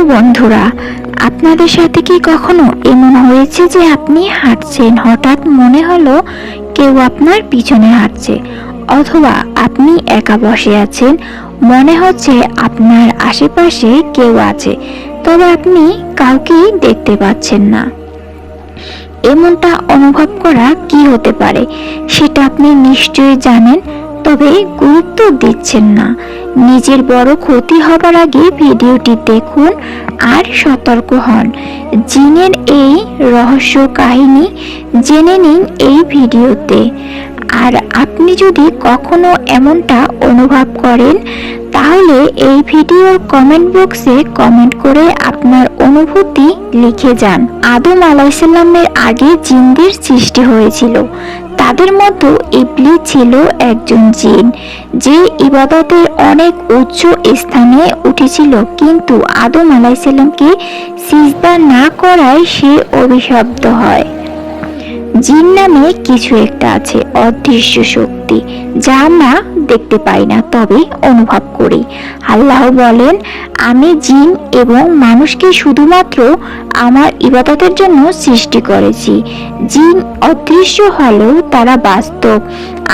প্রিয় বন্ধুরা, আপনাদের সাথে কি কখনো এমন হয়েছে যে আপনি হাঁটছেন? হঠাৎ মনে হলো কেউ আপনার পিছনে হাঁটছে, অথবা আপনি একা বসে আছেন। মনে হচ্ছে আপনার আশেপাশে কেউ আছে, তবে আপনি কাউকেই দেখতে পাচ্ছেন না। এমনটা অনুভব করা কি হতে পারে, সেটা আপনি নিশ্চয়ই জানেন। তবে গুরুত্ব দিচ্ছেন না। নিজের বড় ক্ষতি হবার আগে ভিডিওটি দেখুন আর সতর্ক হন। জিনের এই রহস্য কাহিনী জেনে নিন এই ভিডিওতে। আর আপনি যদি কখনো এমনটা অনুভব করেন, তাহলে এই ভিডিওর কমেন্ট বক্সে কমেন্ট করে আপনার অনুভূতি লিখে যান। আদম আলাইসাল্লামের আগে জিনদের সৃষ্টি হয়েছিল। তাদের মতো ইবলি ছিল একজন জিন, যে ইবাদতের অনেক উচ্চ স্থানে উঠেছিল। কিন্তু আদম আলাইসাল্লামকে সিজদা না করায় সে অভিশব্দ হয়। জিন নামে কিছু একটা আছে, অদৃশ্য শক্তি, যা আমরা দেখতে পাই না, তবে অনুভব করি। আল্লাহ বলেন, আমি জিন এবং মানুষকে শুধুমাত্র আমার ইবাদতের জন্য সৃষ্টি করেছি। জিন অদৃশ্য হলেও তারা বাস্তব,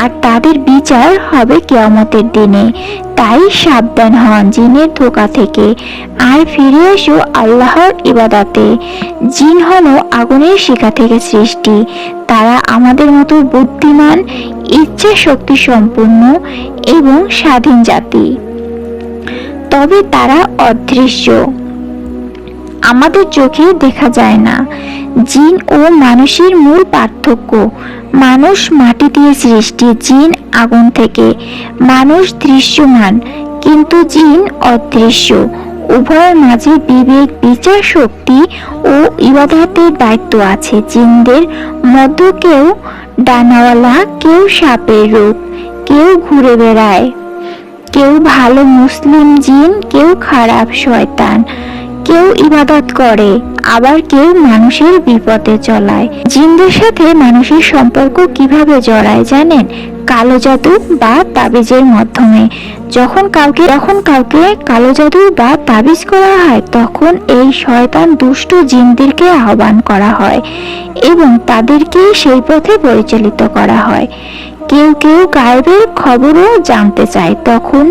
আর তাদের বিচার হবে কেয়ামতের দিনে। তাই সাবধান হন জিনের ধোকা থেকে। আর ফিরে এসো আল্লাহর ইবাদাতে। জিন হলো আগুনের শিখা থেকে সৃষ্টি। তারা আমাদের মতো বুদ্ধিমান ইচ্ছা শক্তি সম্পন্ন এবং স্বাধীন জাতি। তবে তারা অদৃশ্য। আমাদের চোখে দেখা যায় না। জিন ও মানুষের মূল পার্থক্য, মানুষ মাটি দিয়ে সৃষ্টি, জিন আগুন থেকে। মানুষ দৃশ্যমান, কিন্তু জিন অদৃশ্য। উভয়ের মাঝে বিবেক, বিচার শক্তি ও ইবাদতের দায়িত্ব আছে। জিনদের মধ্যে কেউ ডানাওয়ালা, কেউ সাপের রূপ, কেউ ঘুরে বেড়ায়। কেউ ভালো মুসলিম জিন, কেউ খারাপ শয়তান। কেউ ইবাদত করে, আবার কেউ মানুষের বিপদে চলায়। জিনদের সাথে মানুষের সম্পর্ক কীভাবে জড়ায় জানেন? কালো জাদু বা তাবিজের মাধ্যমে। যখন কাউকে যখন কাউকে কালো জাদু বা তাবিজ করা হয়, তখন এই শয়তান দুষ্ট জিনদেরকে আহ্বান করা হয় এবং তাদেরকে সেই পথে পরিচালিত করা হয়। কেউ কেউ গায়েবের খবরও জানতে চায়। তখন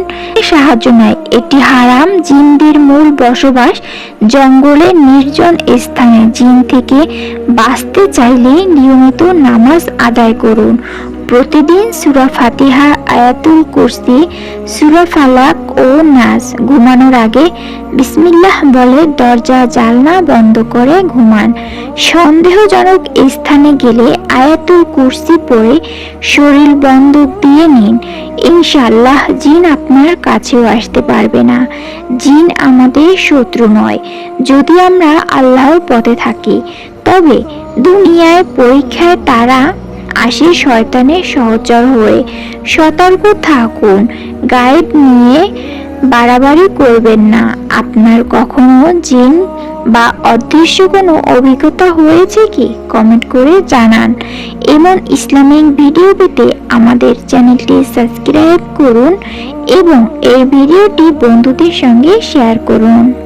সাহায্য নেয়। এটি হারাম জিনদের মূল বসবাস জঙ্গলে নির্জন স্থানে। জিন থেকে বাঁচতে চাইলে নিয়মিত নামাজ আদায় করুন। প্রতিদিন সুরা ফাতিহা, আয়াতুল কুরসি, সুরা ফালাক ও নাস ঘুমানোর আগে বিসমিল্লাহ বলে দরজা জালনা বন্ধ করে ঘুমান। সন্দেহজনক স্থানে গেলে আয়াতুল কুরসি পড়ে শরীর বন্ধক দিয়ে নিন। ইনশাল্লাহ জিন আপনার কাছেও আসতে পারবে না। জিন আমাদের শত্রু নয়। যদি আমরা আল্লাহর পথে থাকি, তবে দুনিয়ায় পরীক্ষায় তারা আসে শয়তানের সহচর হয়ে। সতর্ক থাকুন গাইড নিয়ে বাড়াবাড়ি করবেন না। আপনার কখনো জিন বা অদৃশ্য কোনো অভিজ্ঞতা হয়েছে কি? কমেন্ট করে জানান। এমন ইসলামিক ভিডিও পেতে আমাদের চ্যানেলটি সাবস্ক্রাইব করুন এবং এই ভিডিওটি বন্ধুদের সঙ্গে শেয়ার করুন।